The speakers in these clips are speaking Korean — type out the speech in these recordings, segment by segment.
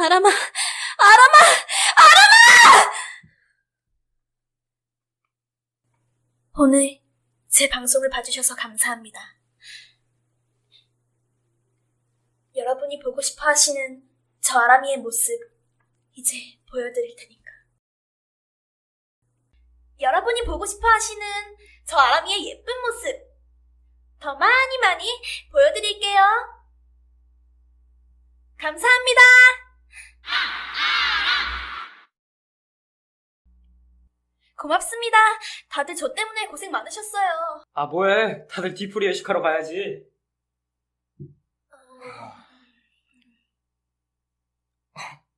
아람아, 아람아, 아람아! 오늘 제 방송을 봐주셔서 감사합니다. 여러분이 보고 싶어 하시는 저 아람이의 모습, 이제 보여드릴 테니까. 여러분이 보고 싶어 하시는 저 아람이의 예쁜 모습, 더 많이 많이 보여드릴게요. 감사합니다. 고맙습니다. 다들 저 때문에 고생 많으셨어요. 아 뭐해 다들 디프리 예식하러 가야지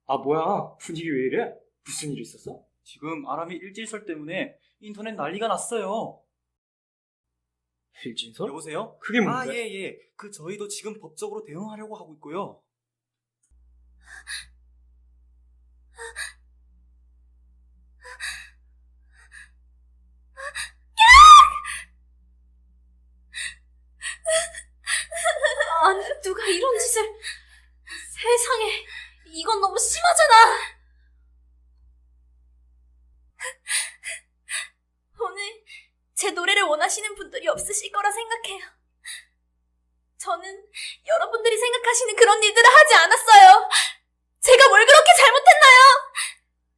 아 뭐야 분위기 왜 이래? 무슨 일 있었어? 지금 아람이 일질설 때문에 인터넷 난리가 났어요. 일진설? 여보세요? 그게 아, 뭔데? 예, 예. 그 저희도 지금 법적으로 대응하려고 하고 있고요. 아니, 누가 이런 짓을. 세상에, 이건 너무 심하잖아. 오늘 제 노래를 원하시는 분들이 없으실 거라 생각해요. 저는 여러분들이 생각하시는 그런 일들을 하지 않았어요. 제가 뭘 그렇게 잘못했나요?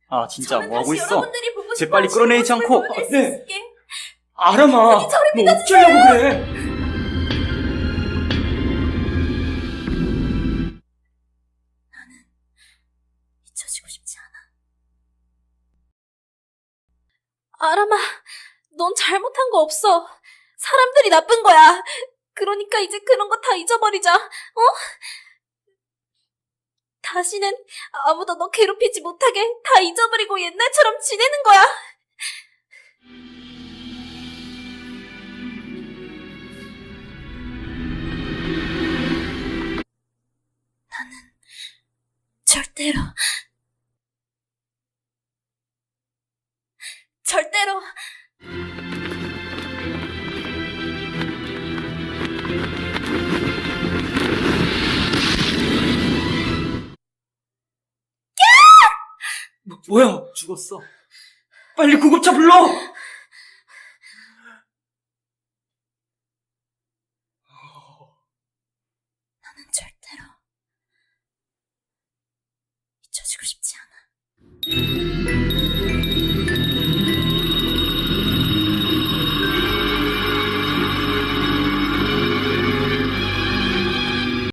아, 진짜 저는 뭐 하고 다시 있어? 여러분들이 보고 쟤 싶어 빨리 하시는 끌어내리지 모습을 않고. 보여드릴 수 네. 있게. 아람아 너 어쩌려고 그래 아람아, 넌 잘못한 거 없어. 사람들이 나쁜 거야. 그러니까 이제 그런 거 다 잊어버리자. 어? 다시는 아무도 너 괴롭히지 못하게 다 잊어버리고 옛날처럼 지내는 거야. 나는 절대로 절 대로 뭐, 뭐야 죽었어. 빨리 구급차 불러 나는 절대로 잊혀지고 싶지 않아.